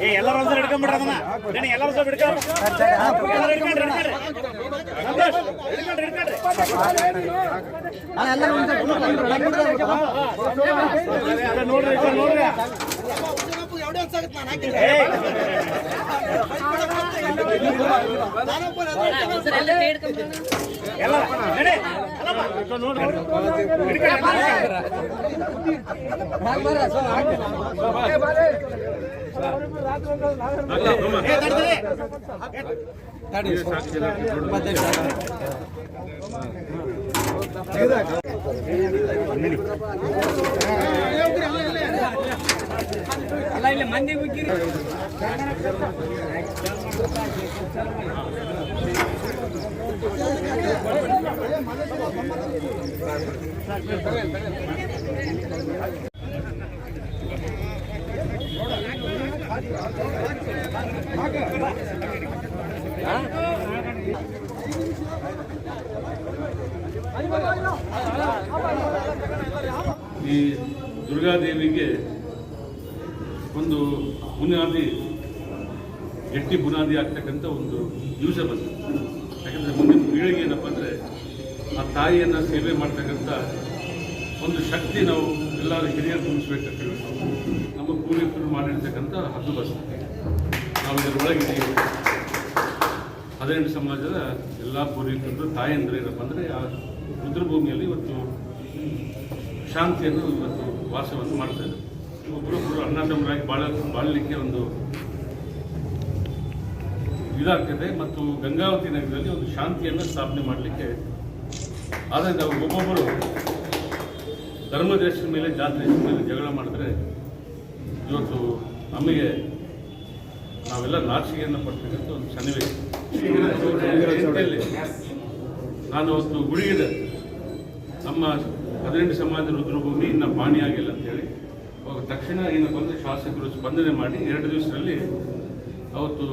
ಏ ಎಲ್ಲರೂ ಒಂದ್ಸಲ ಹಿಡ್ಕೊಂಡ್ಬಿಡ್ರಿ ಅದನ್ನ ಏನ್ ಎಲ್ಲರೂ ಸ್ವಲ್ಪ ಹಿಡ್ಕೊಂಡ್ರಿ ಎಲ್ಲರೂ ಹಿಡ್ಕೊಂಡ್ರಿ ಹಿಡ್ಕೊಂಡ್ರಿ ಸಂತೋಷ್ ಹಿಡ್ಕೊಂಡ್ರಿ ಹಿಡ್ಕೊಂಡ್ರಿ ಅದ ನೋಡ್ರಿ ಈ ಕಡೆ ನೋಡ್ರಿ ಏ, ಎಲ್ಲ ನಡಿ ಅಲ್ಲಪ್ಪ, ಈ ಕಡೆ ನೋಡ್ರಿ ಹಿಡ್ಕೊಂಡ್ರಿ, ಹಿಡ್ಕೊಂಡ್ರಿ. ಏ, ತಡ್ರಿ. ಅಲ್ಲ ಇಲ್ಲಿ ಮಂದಿ ಬಿಟ್ಟಿರಿ ಈ ದುರ್ಗಾದೇವಿಗೆ ಒಂದು ಬುನಾದಿ, ಗಟ್ಟಿ ಬುನಾದಿ ಆಗ್ತಕ್ಕಂಥ ಒಂದು ಯೂಸ ಬಂತು. ಯಾಕಂದರೆ ಮುಂದಿನ ಪೀಳಿಗೆ ಏನಪ್ಪ ಅಂದರೆ ಆ ತಾಯಿಯನ್ನು ಸೇವೆ ಮಾಡ್ತಕ್ಕಂಥ ಒಂದು ಶಕ್ತಿ ನಾವು ಎಲ್ಲರೂ ಹಿರಿಯರು ತುಂಬಿಸ್ಬೇಕಂತೇಳಿ ನಮ್ಮ ಪೂರ್ವಿಕರು ಮಾಡಿರ್ತಕ್ಕಂಥ ಹದ್ದು ಬಸ್. ನಾವು ಇದರ ಒಳಗಿದ್ದೀವಿ ಹದಿನೆಂಟು ಸಮಾಜದ ಎಲ್ಲ ಪೂರ್ವಿಕರು ಅಂದರೆ ಏನಪ್ಪ ಅಂದರೆ ಆ ರುದ್ರಭೂಮಿಯಲ್ಲಿ ಇವತ್ತು ಶಾಂತಿಯನ್ನು ಇವತ್ತು ವಾಸವನ್ನು ಮಾಡ್ತಾರೆ ಒಬ್ಬರೊಬ್ಬರು ಅಣ್ಣತಮ್ಮರಾಗಿ ಬಾಳ ಬಾಳಲಿಕ್ಕೆ ಒಂದು ಇದಾಗ್ತದೆ ಮತ್ತು ಗಂಗಾವತಿ ನಗರದಲ್ಲಿ ಒಂದು ಶಾಂತಿಯನ್ನು ಸ್ಥಾಪನೆ ಮಾಡಲಿಕ್ಕೆ ಆದರೆ ನಾವು ಒಬ್ಬೊಬ್ಬರು ಧರ್ಮದೇಶದ ಮೇಲೆ ಜಾತ್ರೆ ಮೇಲೆ ಜಗಳ ಮಾಡಿದ್ರೆ ಇವತ್ತು ನಮಗೆ ನಾವೆಲ್ಲ ನಾಚಿಕೆಯನ್ನು ಪಡ್ತಕ್ಕಂಥ ಒಂದು ಸನ್ನಿವೇಶ. ನಾನು ಅವತ್ತು ಗುಡಿಗಿದೆ ನಮ್ಮ ಹದಿನೆಂಟು ಸಮಾಜ ರುದ್ರಭೂಮಿ ಇನ್ನು ಪಾಣಿಯಾಗಿಲ್ಲ ಅಂತೇಳಿ ತಕ್ಷಣ ಏನು ಬಂದರೆ ಶಾಸಕರು ಸ್ಪಂದನೆ ಮಾಡಿ ಎರಡು ದಿವಸದಲ್ಲಿ ಅವತ್ತು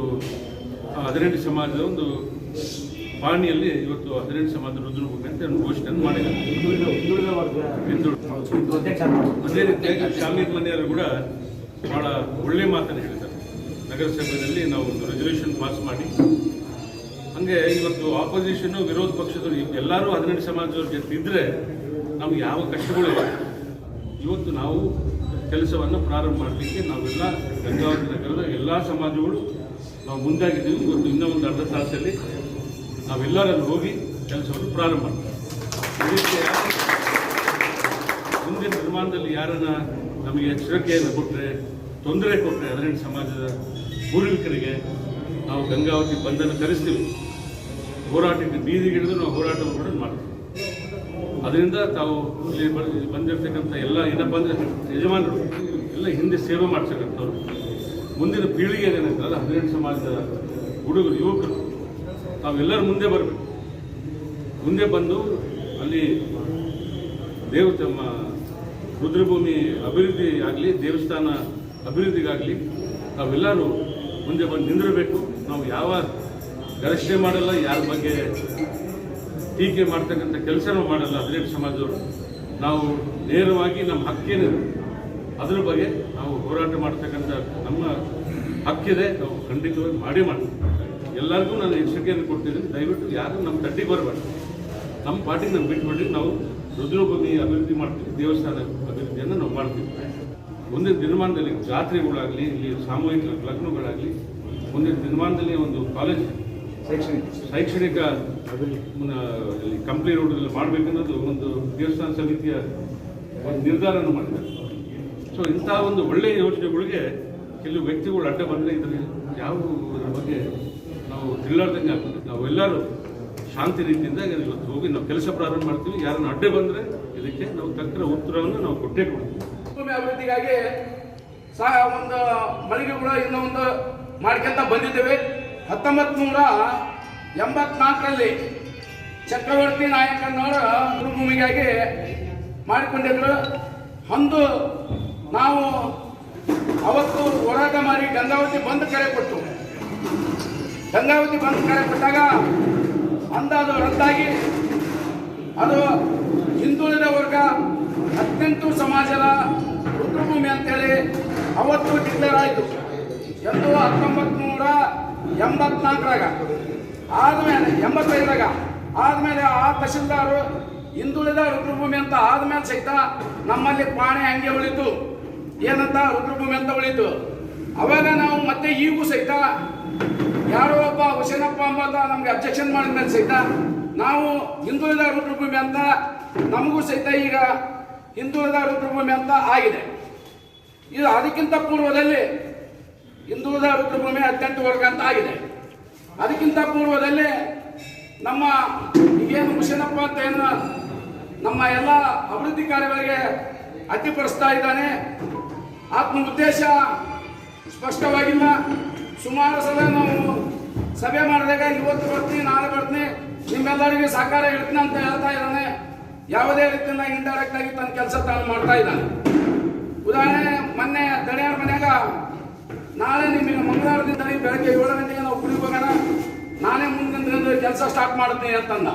ಹದಿನೆಂಟು ಸಮಾಜದ ಒಂದು ಪಾಣಿಯಲ್ಲಿ ಇವತ್ತು ಹದಿನೆಂಟು ಸಮಾಜ ರುದ್ರಭೂಮಿ ಅಂತ ಒಂದು ಘೋಷಣೆಯನ್ನು ಮಾಡಿದ್ದಾರೆ ಅದೇ ರೀತಿಯಾಗಿ ಶಾಮೀರ್ ಮನೆಯವರು ಕೂಡ ಬಹಳ ಒಳ್ಳೆ ಮಾತನ್ನು ಹೇಳಿದ್ದಾರೆ. ನಗರಸಭೆಯಲ್ಲಿ ನಾವು ಒಂದು ರೆಸಲ್ಯೂಷನ್ ಪಾಸ್ ಮಾಡಿ. ಹಂಗೆ ಇವತ್ತು ಆಪೋಸಿಷನ್ ವಿರೋಧ ಪಕ್ಷದವರು ಎಲ್ಲರೂ ಹದಿನೆಂಟು ಸಮಾಜದವ್ರ ಜೊತೆ ಇದ್ದರೆ ನಮ್ಗೆ ಯಾವ ಕಷ್ಟಗಳು ಇವತ್ತು ನಾವು ಕೆಲಸವನ್ನು ಪ್ರಾರಂಭ ಮಾಡಲಿಕ್ಕೆ ನಾವೆಲ್ಲ ಗಂಗಾವತಿ ನಗರದ ಎಲ್ಲ ಸಮಾಜಗಳು ನಾವು ಮುಂದಾಗಿದ್ದೀವಿ. ಇವತ್ತು ಇನ್ನೂ ಒಂದು ಅರ್ಧ ತಾಸಲ್ಲಿ ನಾವೆಲ್ಲರಲ್ಲಿ ಹೋಗಿ ಕೆಲಸವನ್ನು ಪ್ರಾರಂಭ ಮಾಡ್ತೀವಿ. ಮುಂದಿನ ನಿರ್ಮಾಣದಲ್ಲಿ ಯಾರನ್ನ ನಮಗೆ ಎಚ್ಚರಿಕೆಯನ್ನು ಕೊಟ್ಟರೆ ತೊಂದರೆ ಕೊಟ್ಟರೆ ಹದಿನೆಂಟು ಸಮಾಜದ ಪೂರ್ವಿಕರಿಗೆ ನಾವು ಗಂಗಾವತಿ ಬಂದನ್ನು ಕರೆಸ್ತೀವಿ. ಹೋರಾಟಕ್ಕೆ ಬೀದಿಗಿಡಿದು ನಾವು ಹೋರಾಟ ಕೂಡ ಅದರಿಂದ ತಾವು ಇಲ್ಲಿ ಬಂದಿರತಕ್ಕಂಥ ಎಲ್ಲ ಏನಪ್ಪ ಅಂದರೆ ಯಜಮಾನರು ಎಲ್ಲ ಹಿಂದೆ ಸೇವೆ ಮಾಡ್ತಕ್ಕಂಥವ್ರು. ಮುಂದಿನ ಪೀಳಿಗೆ ಏನಿರ್ತಲ್ಲ ಹದಿನೆಂಟು ಸಮಾಜದ ಹುಡುಗರು, ಯುವಕರು. ತಾವೆಲ್ಲರೂ ಮುಂದೆ ಬರಬೇಕು. ಮುಂದೆ ಬಂದು ಅಲ್ಲಿ ದೇವ, ತಮ್ಮ ರುದ್ರಭೂಮಿ ಅಭಿವೃದ್ಧಿ ಆಗಲಿ, ದೇವಸ್ಥಾನ ಅಭಿವೃದ್ಧಿಗಾಗಲಿ, ತಾವೆಲ್ಲರೂ ಮುಂದೆ ಬಂದು ನಿಂದಿರಬೇಕು. ನಾವು ಯಾವ ಗರಷ್ಟೆ ಮಾಡಲ್ಲ, ಯಾರ ಬಗ್ಗೆ ಟೀಕೆ ಮಾಡ್ತಕ್ಕಂಥ ಕೆಲಸನೂ ಮಾಡಲ್ಲ ಹದಿನೆಂಟು ಸಮಾಜದವರು. ನಾವು ನೇರವಾಗಿ ನಮ್ಮ ಹಕ್ಕೇನಿದೆ ಅದ್ರ ಬಗ್ಗೆ ನಾವು ಹೋರಾಟ ಮಾಡ್ತಕ್ಕಂಥ ನಮ್ಮ ಹಕ್ಕಿದೆ. ನಾವು ಖಂಡಿತವಾಗಿ ಮಾಡಿ ಮಾಡ್ತೀವಿ. ಎಲ್ಲರಿಗೂ ನಾನು ಎಚ್ಚರಿಕೆಯನ್ನು ಕೊಡ್ತಿದ್ದೀನಿ ದಯವಿಟ್ಟು ಯಾರು ನಮ್ಮ ತಡ್ಡಿಗೆ ಬರಬಾರ್ದು. ನಮ್ಮ ಪಾರ್ಟಿಗೆ ನಾವು ಬಿಟ್ಬಿಟ್ಟು ನಾವು ರುದ್ರಭೂಮಿ ಅಭಿವೃದ್ಧಿ ಮಾಡ್ತೀವಿ. ದೇವಸ್ಥಾನ ಅಭಿವೃದ್ಧಿಯನ್ನು ನಾವು ಮಾಡ್ತೀವಿ. ಮುಂದಿನ ದಿನಮಾನದಲ್ಲಿ ಜಾತ್ರೆಗಳಾಗಲಿ, ಇಲ್ಲಿ ಸಾಮೂಹಿಕ ಲಗ್ನಗಳಾಗಲಿ, ಮುಂದಿನ ದಿನಮಾನದಲ್ಲಿ ಒಂದು ಕಾಲೇಜ್ ಶೈಕ್ಷಣಿಕ ಕಂಪ್ನಿ ರೋಡಲ್ಲಿ ಮಾಡಬೇಕನ್ನೋದು ಒಂದು ದೇವಸ್ಥಾನ ಸಮಿತಿಯ ಒಂದು ನಿರ್ಧಾರವನ್ನು ಮಾಡಿದ್ದಾರೆ. ಸೊ ಇಂತಹ ಒಂದು ಒಳ್ಳೆಯ ಯೋಜನೆಗಳಿಗೆ ಕೆಲವು ವ್ಯಕ್ತಿಗಳು ಅಡ್ಡ ಬಂದರೆ ಇದರಲ್ಲಿ ಯಾವ ಬಗ್ಗೆ ನಾವು ತಿಳಿದಂಗೆ ಆಗ್ತದೆ. ನಾವೆಲ್ಲರೂ ಶಾಂತಿ ರೀತಿಯಿಂದ ಇವತ್ತು ಹೋಗಿ ನಾವು ಕೆಲಸ ಪ್ರಾರಂಭ ಮಾಡ್ತೀವಿ. ಯಾರನ್ನು ಅಡ್ಡ ಬಂದರೆ ಇದಕ್ಕೆ ನಾವು ತಕ್ಕ ಉತ್ತರವನ್ನು ನಾವು ಕೊಟ್ಟೇ ಕೊಡ್ತೀವಿ. ಭೂಮಿ ಅಭಿವೃದ್ಧಿಗಾಗಿ ಸಹ ಒಂದು ಮಳಿಗೆಗಳು ಇನ್ನೂ ಒಂದು ಮಾಡ್ಕೊಂತ ಬಂದಿದ್ದೇವೆ. ಹತ್ತೊಂಬತ್ತು ನೂರ ಎಂಬತ್ನಾಲ್ಕರಲ್ಲಿ ಚಕ್ರವರ್ತಿ ನಾಯಕನವರು ಗುರುಭೂಮಿಗಾಗಿ ಮಾಡಿಕೊಂಡಿದ್ರು ಅಂದು ನಾವು ಅವತ್ತು ಹೋರಾಟ ಮಾಡಿ ಗಂಗಾವತಿ ಬಂದು ಕರೆ ಕೊಟ್ಟು, ಗಂಗಾವತಿ ಬಂದು ಕರೆ ಕೊಟ್ಟಾಗ ಅಂದಾಜು ರದ್ದಾಗಿ ಅದು ಹಿಂದುಳಿದ ವರ್ಗ ಅತ್ಯಂತ ಸಮಾಜದ ರುದ್ರಭೂಮಿ ಅಂತೇಳಿ ಅವತ್ತು ಡಿಕ್ಲೇರ್ ಆಯಿತು. ಎಂದು ಹತ್ತೊಂಬತ್ತು ನೂರ ಎಂಬತ್ನಾಲ್ಕರಾಗ. ಆದ್ಮೇಲೆ, ಎಂಬತ್ತೈದರಾಗ. ಆದ್ಮೇಲೆ ಆ ತಹಶೀಲ್ದಾರು ಹಿಂದುಳಿದ ರುದ್ರಭೂಮಿ ಅಂತ ಆದ್ಮೇಲೆ ಸಹಿತ ನಮ್ಮಲ್ಲಿ ಪ್ರಾಣಿ ಹಂಗೆ ಉಳಿತು. ಏನಂತ? ರುದ್ರಭೂಮಿ ಅಂತ ಉಳಿತು. ಅವಾಗ ನಾವು ಮತ್ತೆ ಈಗೂ ಸಹಿತ ಯಾರೋ ಒಬ್ಬ ಹುಸೇನಪ್ಪ ಅಂಬಂತ ನಮ್ಗೆ ಅಬ್ಜೆಕ್ಷನ್ ಮಾಡಿದ ಮೇಲೆ ಸಹಿತ ನಾವು ಹಿಂದುಳಿದ ರುದ್ರಭೂಮಿ ಅಂತ ನಮಗೂ ಸಹಿತ ಈಗ ಹಿಂದುಳಿದ ರುದ್ರಭೂಮಿ ಅಂತ ಆಗಿದೆ. ಇದು ಅದಕ್ಕಿಂತ ಪೂರ್ವದಲ್ಲಿ ಹಿಂದುಳಿದ ರುದ್ರಭೂಮಿ ಅತ್ಯಂತ ವರ್ಗ ಅಂತ ಆಗಿದೆ. ಅದಕ್ಕಿಂತ ಪೂರ್ವದಲ್ಲಿ ನಮ್ಮ ಏನು ಮುಷನಪ್ಪ ಅಂತ ಏನು ನಮ್ಮ ಎಲ್ಲ ಅಭಿವೃದ್ಧಿ ಕಾರ್ಯಗಳಿಗೆ ಅಡ್ಡಿಪಡಿಸ್ತಾ ಇದ್ದಾನೆ. ಆತ್ಮ ಉದ್ದೇಶ ಸ್ಪಷ್ಟವಾಗಿಲ್ಲ. ಸುಮಾರು ಸಲ ನಾವು ಸಭೆ ಮಾಡಿದಾಗ ಇವತ್ತು ಬರ್ತೀನಿ, ನಾಳೆ ಬರ್ತೀನಿ, ನಿಮ್ಮೆಲ್ಲರಿಗೆ ಸಹಕಾರ ಇರ್ತೀನಿ ಅಂತ ಹೇಳ್ತಾ ಇದ್ದಾನೆ. ಯಾವುದೇ ರೀತಿಯಿಂದ ಇಂಡೈರೆಕ್ಟ್ ಆಗಿ ತನ್ನ ಕೆಲಸ ತಾನು ಮಾಡ್ತಾ ಇದ್ದಾನೆ. ಉದಾಹರಣೆ, ಮೊನ್ನೆ ದಣಿಯವ್ರ ಮನ್ಯಾಗ ನಾಳೆ ನಿಮಗೆ ಮಂಗಳವಾರದಿಂದ ಬೆಳಗ್ಗೆ ಏಳು ಗಂಟೆಗೆ ನಾವು ಕುಡಿಗೆ ಹೋಗೋಣ. ನಾನೇ ಮುಂದಿನ ಕೆಲಸ ಸ್ಟಾರ್ಟ್ ಮಾಡ್ತೀನಿ ಅಂತಂದ.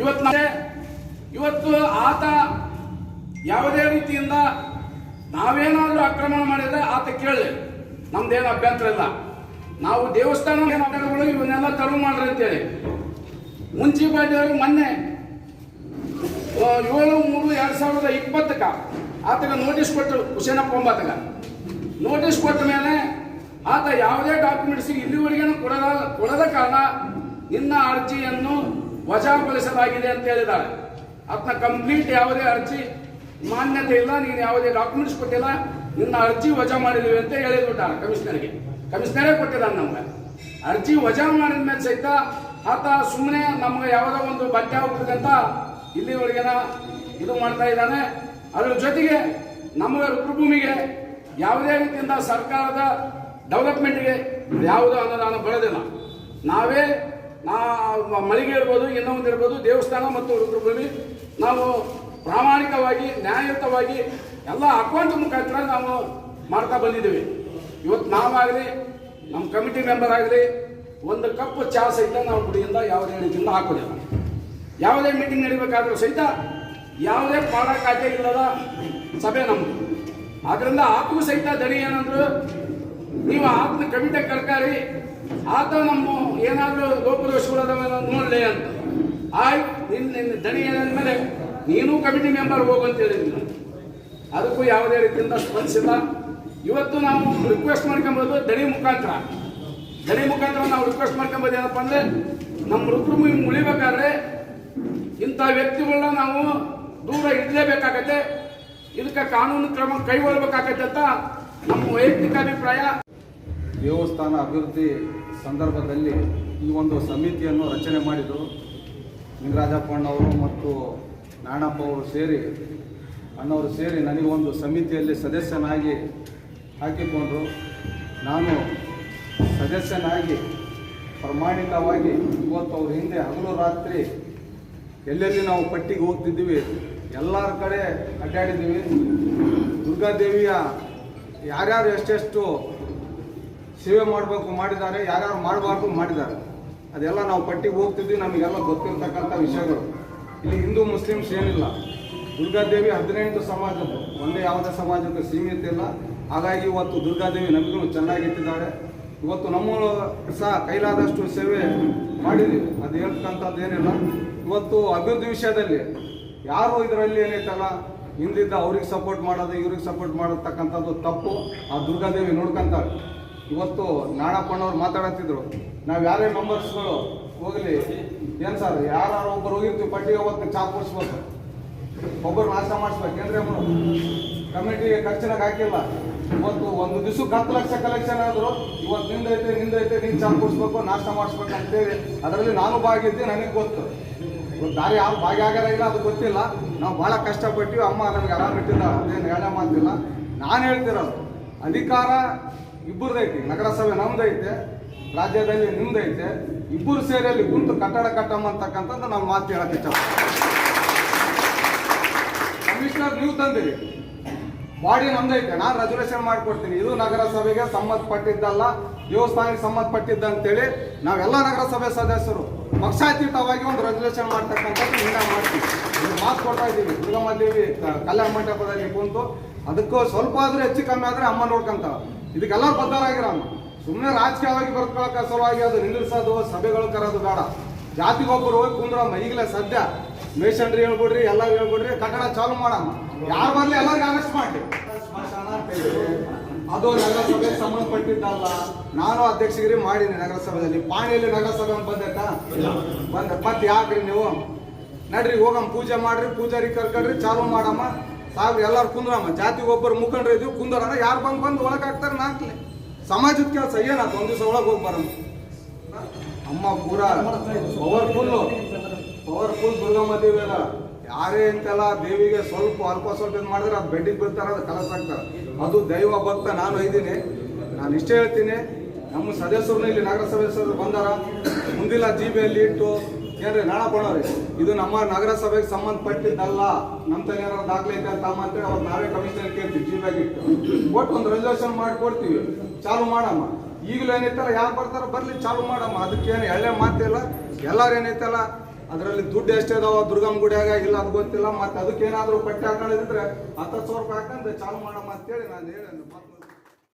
ಇವತ್ತು ಇವತ್ತು ಆತ ಯಾವುದೇ ರೀತಿಯಿಂದ ನಾವೇನಾದ್ರೂ ಆಕ್ರಮಣ ಮಾಡಿದ್ರೆ ಆತ ಕೇಳಲಿ. ನಮ್ದೇನು ಅಭ್ಯಂತರ ಇಲ್ಲ. ನಾವು ದೇವಸ್ಥಾನ ಇವನ್ನೆಲ್ಲ ತರು ಮಾಡ್ರಿ ಅಂತೇಳಿ. ಮುನ್ಸಿಪಾಲಿಟಿಯವರು ಮೊನ್ನೆ ಏಳು, ಮೂರು, ಎರಡು ಸಾವಿರದ ಇಪ್ಪತ್ತಕ್ಕ ಆತಗ ನೋಟಿಸ್ ಕೊಟ್ಟರು ಹುಸೇನಪ್ಪ ಒಂಬತ್ತಗ ನೋಟಿಸ್ ಕೊಟ್ಟ ಮೇಲೆ ಆತ ಯಾವುದೇ ಡಾಕ್ಯುಮೆಂಟ್ಸ್ ಇಲ್ಲಿವರೆಗೆ ಕೊಡದ ಕೊಡದ ಕಾರಣ ನಿನ್ನ ಅರ್ಜಿಯನ್ನು ವಜಾಗೊಳಿಸಲಾಗಿದೆ ಅಂತ ಹೇಳಿದ್ದಾರೆ ಆತನ ಕಂಪ್ಲೀಟ್ ಯಾವುದೇ ಅರ್ಜಿ ಮಾನ್ಯತೆ ಇಲ್ಲ, ನೀನು ಯಾವುದೇ ಡಾಕ್ಯುಮೆಂಟ್ಸ್ ಕೊಟ್ಟಿಲ್ಲ, ನಿನ್ನ ಅರ್ಜಿ ವಜಾ ಮಾಡಿದೀವಿ ಅಂತ ಹೇಳಿಬಿಟ್ಟಾರೆ ಕಮಿಷನರ್ಗೆ. ಕಮಿಷನರೇ ಕೊಟ್ಟಿದ್ದಾನೆ ನಮ್ಗೆ. ಅರ್ಜಿ ವಜಾ ಮಾಡಿದ ಮೇಲೆ ಸಹಿತ ಆತ ಸುಮ್ಮನೆ ನಮ್ಗೆ ಯಾವುದೋ ಒಂದು ಬಟ್ಟೆ ಹೋಗ್ತದೆ ಅಂತ ಇಲ್ಲಿವರೆಗೆನ ಇದು ಮಾಡ್ತಾ ಇದ್ದಾನೆ. ಅದರ ಜೊತೆಗೆ ನಮ್ಮ ರುದ್ರಭೂಮಿಗೆ ಯಾವುದೇ ರೀತಿಯಿಂದ ಸರ್ಕಾರದ ಡೆವಲಪ್ಮೆಂಟ್ಗೆ ಯಾವುದೋ ಅನುದಾನ ಬರೋದಿಲ್ಲ. ನಾವೇ, ನಾ, ಮಳಿಗೆ ಇರ್ಬೋದು, ಇನ್ನೊಂದು ಇರ್ಬೋದು, ದೇವಸ್ಥಾನ ಮತ್ತು ರುದ್ರಭೂಮಿ ನಾವು ಪ್ರಾಮಾಣಿಕವಾಗಿ, ನ್ಯಾಯಯುತವಾಗಿ ಎಲ್ಲ ಅಕೌಂಟ್ ಮುಖಾಂತರ ನಾವು ಮಾಡ್ತಾ ಬಂದಿದ್ದೀವಿ. ಇವತ್ತು ನಾವಾಗಲಿ, ನಮ್ಮ ಕಮಿಟಿ ಮೆಂಬರ್ ಆಗಲಿ, ಒಂದು ಕಪ್ ಚಾ ಸಹಿತ ನಾವು ಕುಡಿಯಿಂದ ಯಾವುದೇ ರೀತಿಯಿಂದ ಹಾಕೋದಿಲ್ಲ. ಯಾವುದೇ ಮೀಟಿಂಗ್ ನಡಿಬೇಕಾದ್ರೂ ಸಹಿತ ಯಾವುದೇ ಖಾತೆ ಇಲ್ಲದ ಸಭೆ ನಮ್ಮದು ಆದ್ರಿಂದ ಆತ್ಮ ಸಹಿತ ದಣಿ ಏನಂದ್ರು ನೀವು ಆತನ ಕಮಿಟಿ ಕರ್ಕಾರಿ, ಆತ ನಮ್ಮ ಏನಾದರೂ ಲೋಪದೋಷಗಳದವ ನೋಡಲಿ ಅಂತ. ಆಯ್ ನಿನ್ನ ನಿನ್ನ ದಣಿ ಮೇಲೆ ನೀನು ಕಮಿಟಿ ಮೆಂಬರ್ ಹೋಗು ಅಂತ ಹೇಳಿದ್ವಿ ನಾವು. ಅದಕ್ಕೂ ಯಾವುದೇ ರೀತಿಯಿಂದ ಸ್ಪಂದಿಸಿಲ್ಲ. ಇವತ್ತು ನಾವು ರಿಕ್ವೆಸ್ಟ್ ಮಾಡ್ಕೊಂಬೋದು ದಣಿ ಮುಖಾಂತರ. ದಣಿ ಮುಖಾಂತರ ನಾವು ರಿಕ್ವೆಸ್ಟ್ ಮಾಡ್ಕೊಂಬೋದು ಏನಪ್ಪ ಅಂದ್ರೆ, ನಮ್ಮ ಋತುಭೂಮಿ ಉಳಿಬೇಕಾದ್ರೆ ಇಂಥ ವ್ಯಕ್ತಿಗಳನ್ನ ನಾವು ದೂರ ಇಡಲೇಬೇಕಾಗತ್ತೆ ಇದಕ್ಕೆ ಕಾನೂನು ಕ್ರಮ ಕೈಗೊಳ್ಳಬೇಕಾಗತ್ತೆ ಅಂತ ನಮ್ಮ ವೈಯಕ್ತಿಕ ಅಭಿಪ್ರಾಯ. ದೇವಸ್ಥಾನ ಅಭಿವೃದ್ಧಿ ಸಂದರ್ಭದಲ್ಲಿ ಈ ಒಂದು ಸಮಿತಿಯನ್ನು ರಚನೆ ಮಾಡಿದರು ಅಣ್ಣವರು ಮತ್ತು ನಾಣಪ್ಪ ಅವರು ಸೇರಿ, ಅಣ್ಣವರು ಸೇರಿ ನನಗೊಂದು ಸಮಿತಿಯಲ್ಲಿ ಸದಸ್ಯನಾಗಿ ಹಾಕಿಕೊಂಡರು. ನಾನು ಸದಸ್ಯನಾಗಿ ಪ್ರಾಮಾಣಿಕವಾಗಿ ಇವತ್ತು ಅವ್ರ ಹಿಂದೆ ಹಗಲು ರಾತ್ರಿ ಎಲ್ಲೆಲ್ಲಿ ನಾವು ಪಟ್ಟಿಗೆ ಹೋಗ್ತಿದ್ದೀವಿ ಎಲ್ಲರ ಕಡೆ ಅಡ್ಡಾಡಿದ್ದೀವಿ. ದುರ್ಗಾದೇವಿಯ ಯಾರ್ಯಾರು ಎಷ್ಟೆಷ್ಟು ಸೇವೆ ಮಾಡಬೇಕು, ಮಾಡಿದ್ದಾರೆ, ಯಾರ್ಯಾರು ಮಾಡಬಾರ್ದು ಮಾಡಿದ್ದಾರೆ. ಅದೆಲ್ಲ ನಾವು ಪಟ್ಟಿಗೆ ಹೋಗ್ತಿದ್ವಿ, ನಮಗೆಲ್ಲ ಗೊತ್ತಿರ್ತಕ್ಕಂಥ ವಿಷಯಗಳು. ಇಲ್ಲಿ ಹಿಂದೂ, ಮುಸ್ಲಿಮ್ಸ್ ಏನಿಲ್ಲ. ದುರ್ಗಾದೇವಿ ಹದಿನೆಂಟು ಸಮಾಜದ್ದು. ಒಂದೇ ಯಾವುದೇ ಸಮಾಜಕ್ಕೆ ಸೀಮಿತ ಇಲ್ಲ. ಹಾಗಾಗಿ ಇವತ್ತು ದುರ್ಗಾದೇವಿ ನಮಗೂ ಚೆನ್ನಾಗಿಟ್ಟಿದ್ದಾರೆ. ಇವತ್ತು ನಮ್ಮ ಸಹ ಕೈಲಾದಷ್ಟು ಸೇವೆ ಮಾಡಿದ್ದೀವಿ. ಅದು ಹೇಳ್ತಕ್ಕಂಥದ್ದು ಏನಿಲ್ಲ. ಇವತ್ತು ಅಭಿವೃದ್ಧಿ ವಿಷಯದಲ್ಲಿ ಯಾರು ಇದರಲ್ಲಿ ಏನೈತಲ್ಲ ಹಿಂದಿದ್ದ ಅವ್ರಿಗೆ ಸಪೋರ್ಟ್ ಮಾಡೋದು, ಇವ್ರಿಗೆ ಸಪೋರ್ಟ್ ಮಾಡತಕ್ಕಂಥದ್ದು ತಪ್ಪು. ಆ ದುರ್ಗಾದೇವಿ ನೋಡ್ಕೊಂತಾಳೆ. ಇವತ್ತು ನಾಣಪ್ಪನವ್ರು ಮಾತಾಡತ್ತಿದ್ರು. ನಾವು ಯಾರೇ ಮೆಂಬರ್ಸ್ಗಳು ಹೋಗಲಿ, ಏನು ಸರ್ ಯಾರು ಒಬ್ಬರು ಹೋಗಿರ್ತೀವಿ ಪಟ್ಟಿಗೆ ಅವತ್ತು ಚಾ ಕೊಡಿಸ್ಬೇಕು. ಒಬ್ಬರು ನಾಶ ಮಾಡಿಸ್ಬೇಕು, ಏನ್ರಿ ಕಮಿಟಿಗೆ ಖರ್ಚಿನಾಗ ಹಾಕಿಲ್ಲ. ಇವತ್ತು ಒಂದು ದಿವಸಕ್ಕೆ ಹತ್ತು ಲಕ್ಷ ಕಲೆಕ್ಷನ್ ಆದ್ರು ಇವತ್ತು ನಿಂದೈತೆ ನಿಂದೈತೆ, ನೀನು ಚಾ ಕೊಡಿಸ್ಬೇಕು, ನಾಷ್ಟ ಮಾಡಿಸ್ಬೇಕು ಅಂತೇಳಿ, ಅದರಲ್ಲಿ ನಾನು ಭಾಗಿದ್ದೆ, ನನಗೆ ಗೊತ್ತು. ಇವತ್ತು ದಾರಿ ಯಾರು ಭಾಗ ಇಲ್ಲ, ಅದು ಗೊತ್ತಿಲ್ಲ. ನಾವು ಭಾಳ ಕಷ್ಟಪಟ್ಟಿವಿ. ಅಮ್ಮ ನಮ್ಗೆ ಯಾರು ಇಟ್ಟಿಲ್ಲ ಅದೇನು ಹೇಳ ಮಾಡ್ತಿಲ್ಲ ನಾನು ಹೇಳ್ತಿರೋದು, ಅಧಿಕಾರ ಇಬ್ಬರದೈತಿ ನಗರಸಭೆ ನಮ್ದೈತೆ ರಾಜ್ಯದಲ್ಲಿ ನಿಮ್ದೈತೆ ಇಬ್ಬರು ಸೇರಿ ಅಲ್ಲಿ ಕುಂತು ಕಟ್ಟಡ ಕಟ್ಟಮ್ಮ ಅಂತಕ್ಕಂಥದ್ದು ನಾವು ಮಾತು ಹೇಳಕ್ಕೆ ಇಚ್ಛೆ ಕಮಿಷನರ್ ನೀವು ತಂದಿರಿ. ಬಾಡಿ ನಮ್ದೈತೆ ನಾನು ರೆಸರ್ವೇಷನ್ ಮಾಡಿಕೊಡ್ತೀನಿ. ಇದು ನಗರಸಭೆಗೆ ಸಂಬಂಧಪಟ್ಟಿದ್ದಲ್ಲ, ದೇವಸ್ಥಾನಕ್ಕೆ ಸಂಬಂಧಪಟ್ಟಿದ್ದಂತೇಳಿ ನಾವೆಲ್ಲ ನಗರಸಭೆ ಸದಸ್ಯರು. ಪಕ್ಷಾತೀತವಾಗಿ ಒಂದು ರೆಸಲ್ಯೂಷನ್ ಮಾಡ್ತಕ್ಕಂಥದ್ದು ಹಿಂಗ ಮಾಡ್ತೀವಿ ಮಾತು ಕೊಡ್ತಾ ಇದ್ದೀವಿ. ದುರ್ಗಮ್ಮ ದೇವಿ ಕ- ಕಲ್ಯಾಣ ಮಂಟಪದಲ್ಲಿ ಕುಂತು ಅದಕ್ಕೂ ಸ್ವಲ್ಪ ಆದರೂ ಹೆಚ್ಚು ಕಮ್ಮಿ ಆದರೆ ಅಮ್ಮ ನೋಡ್ಕೊಂತಾವೆ ಇದಕ್ಕೆಲ್ಲ ಬದ್ಧರಾಗಿರಮ್ಮ ಸುಮ್ಮನೆ ರಾಜಕೀಯವಾಗಿ ಬರ್ಕೊಳಕ್ಕೆ ಸಲುವಾಗಿ ಅದು ನಿಲ್ಲಿಸೋದು, ಸಭೆಗಳು ಕರೋದು ಬೇಡ. ಜಾತಿಗೊಬ್ಬರು ಹೋಗಿ ಕುಂದ್ರಮ್ಮ ಈಗಲೇ ಸದ್ಯ ಮೇಷನ್ರಿ ಹೇಳ್ಬಿಡ್ರಿ, ಎಲ್ಲರೂ ಹೇಳ್ಬಿಡ್ರಿ, ಕಟ್ಟಡ ಚಾಲು ಮಾಡಮ್ಮ. ಯಾರು ಬರಲಿ ಎಲ್ಲರಿಗೂ ಅರೆಸ್ಟ್ ಮಾಡಿ. ಅದು ನಗರಸಭೆಗೆ ಸಂಬಂಧಪಟ್ಟಿದ್ದಲ್ಲ. ನಾನು ಅಧ್ಯಕ್ಷಗಿರಿ ಮಾಡೀನಿ ನಗರಸಭೆಯಲ್ಲಿ. ಪಾಣಿಯಲ್ಲಿ ನಗರಸಭೆ ಬಂದೈತಾ? ಬಂದ. ಮತ್ತೆ ಯಾಕ್ರಿ ನೀವು? ನಡ್ರಿ ಹೋಗಮ್ಮ ಪೂಜೆ ಮಾಡ್ರಿ, ಪೂಜಾರಿ ಕರ್ಕಡ್ರಿ, ಚಾಲು ಮಾಡಮ್ಮ. ಸಾವಿರ, ಎಲ್ಲಾರು ಕುಂದ್ರಮ್ಮ. ಜಾತಿ ಒಬ್ಬರು ಮುಖಂಡ್ರ ಇದ್ವಿ ಕುಂದರಣ ಯಾರು ಬಂದು ಬಂದು ಒಳಗೆ ಹಾಕ್ತಾರೆ, ನಾಕ್ಲಿ. ಸಮಾಜದ ಕೆಲಸ. ಏನಾಯ್ತು ಒಂದು ದಿವಸ ಒಳಗೆ ಹೋಗಿ ಬರಮ್ಮ ಅಮ್ಮ ಪೂರ ಪವರ್ಫುಲ್ ಪವರ್ಫುಲ್ ದುರ್ಗಮ್ಮ ದೇವಿ ಯಾರೇ ಅಂತಲ್ಲ ದೇವಿಗೆ ಸ್ವಲ್ಪ ಅಲ್ಪ ಸ್ವಲ್ಪ ಇದು ಮಾಡಿದ್ರೆ ಅದು ಬೆಡ್ಡಿಗೆ ಬರ್ತಾರೆ ಅದು ಅದು ದೈವ ಭಕ್ತ ನಾನು ಇದ್ದೀನಿ. ನಾನು ಇಷ್ಟೇ ಹೇಳ್ತೀನಿ. ನಮ್ಮ ಸದಸ್ಯರನ್ನ ಇಲ್ಲಿ ನಗರಸಭೆ ಸದಸ್ಯರು ಬಂದಾರ. ಮುಂದಿನ ಜೀಬಿಯಲ್ಲಿ ಇಟ್ಟು ಏನ್ರಿ, ನಾಣ ಕೊಡೋರಿ. ಇದು ನಮ್ಮ ನಗರಸಭೆಗೆ ಸಂಬಂಧಪಟ್ಟಿದ್ದಲ್ಲ. ನಮ್ಮ ತಲೆ ದಾಖಲೆ ಐತೆ ಅಂತ ಅಂತೇಳಿ ಅವ್ರು ನಾವೇ ಕಮಿಷನರ್ ಕೇಳ್ತೀವಿ ಜೀಬ್ಯಾಗ ಇಟ್ಟು. ಒಟ್ಟು ಒಂದು ರೆಸಲ್ಯೂಷನ್ ಮಾಡಿಕೊಡ್ತೀವಿ ಚಾಲು ಮಾಡಮ್ಮ. ಈಗಲೂ ಏನೈತಲ್ಲ ಯಾರು ಬರ್ತಾರ ಬರ್ಲಿ, ಚಾಲು ಮಾಡಮ್ಮ. ಅದಕ್ಕೇನು ಎಳ್ಳೆ ಮಾತಿಲ್ಲ ಎಲ್ಲಾರು ಏನೈತಲ್ಲ ಅದರಲ್ಲಿ ದುಡ್ಡು ಎಷ್ಟೇ ಅದಾವ ದುರ್ಗಮ್ಮ ಗುಡಿಯಾಗ ಇಲ್ಲ ಅದು ಗೊತ್ತಿಲ್ಲ. ಮತ್ತೆ ಅದಕ್ಕೇನಾದ್ರೂ ಪಟ್ಟಿ ಹಾಕೊಂಡಿದ್ರೆ ಹತ್ತು ಸಾವಿರ ರೂಪಾಯಿ ಹಾಕಂದ್ರೆ ಚಾಲು ಮಾಡಮ್ಮ ಅಂತೇಳಿ ನಾನು ಹೇಳಿ